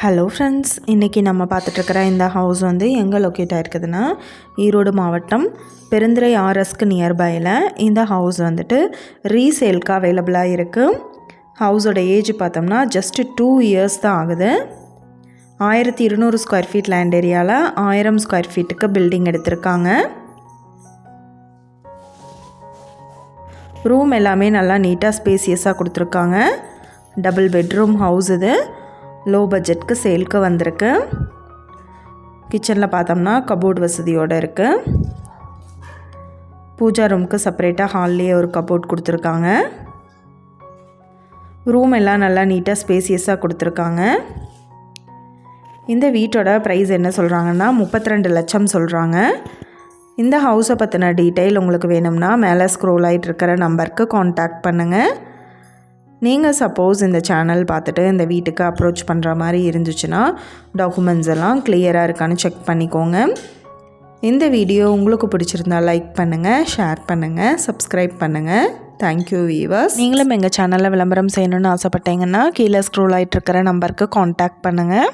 Hello friends இன்றைக்கி நம்ம பார்த்துட்ருக்கிற இந்த ஹவுஸ் வந்து எங்கே லொக்கேட் ஆகிருக்குதுன்னா ஈரோடு மாவட்டம் பெருந்துறை ஆர்எஸ்க்கு நியர்பையில் இந்த ஹவுஸ் வந்துட்டு ரீசேலுக்கு அவைலபிளாக இருக்குது ஹவுஸோட ஏஜ் பார்த்தோம்னா ஜஸ்ட்டு டூ இயர்ஸ் தான் ஆகுது. ஆயிரத்தி இருநூறு ஸ்கொயர் ஃபீட் லேண்ட் ஏரியாவில் ஆயிரம் ஸ்கொயர் ஃபீட்டுக்கு பில்டிங் எடுத்திருக்காங்க. ரூம் எல்லாமே நல்லா நீட்டாக ஸ்பேசியஸாக கொடுத்துருக்காங்க. டபுள் பெட்ரூம் ஹவுஸ் இது. லோ பட்ஜெட்க்கு சேல்க்கு வந்திருக்கு. கிச்சனில் பார்த்தோம்னா கபோர்ட் வசதியோடு இருக்குது பூஜா ரூமுக்கு செப்பரேட்டாக ஹால்லேயே ஒரு கபோர்ட் கொடுத்துருக்காங்க. ரூம் எல்லாம் நல்லா நீட்டாக ஸ்பேசியஸாக கொடுத்துருக்காங்க. இந்த வீட்டோட ப்ரைஸ் என்ன சொல்கிறாங்கன்னா முப்பத்தி ரெண்டு லட்சம் சொல்கிறாங்க இந்த ஹவுஸை பற்றின டீட்டெயில் உங்களுக்கு வேணும்னா மேலே ஸ்க்ரோல் ஆகிட்டு இருக்கிற நம்பருக்கு காண்டாக்ட் பண்ணுங்கள் நீங்கள் சப்போஸ் இந்த சேனல் பார்த்துட்டு இந்த வீட்டுக்கு அப்ரோச் பண்ணுற மாதிரி இருந்துச்சுன்னா டாக்குமெண்ட்ஸ் எல்லாம் கிளியராக இருக்கான்னு செக் பண்ணிக்கோங்க. இந்த வீடியோ உங்களுக்கு பிடிச்சிருந்தா லைக் பண்ணுங்கள் ஷேர் பண்ணுங்கள் சப்ஸ்கிரைப் பண்ணுங்கள் தேங்க்யூ வீவர்ஸ் நீங்களும் எங்கள் சேனலில் விளம்பரம் செய்யணும்னு ஆசைப்பட்டீங்கன்னா கீழே ஸ்க்ரோல் ஆகிட்டு இருக்கிற நம்பருக்கு காண்டாக்ட் பண்ணுங்கள்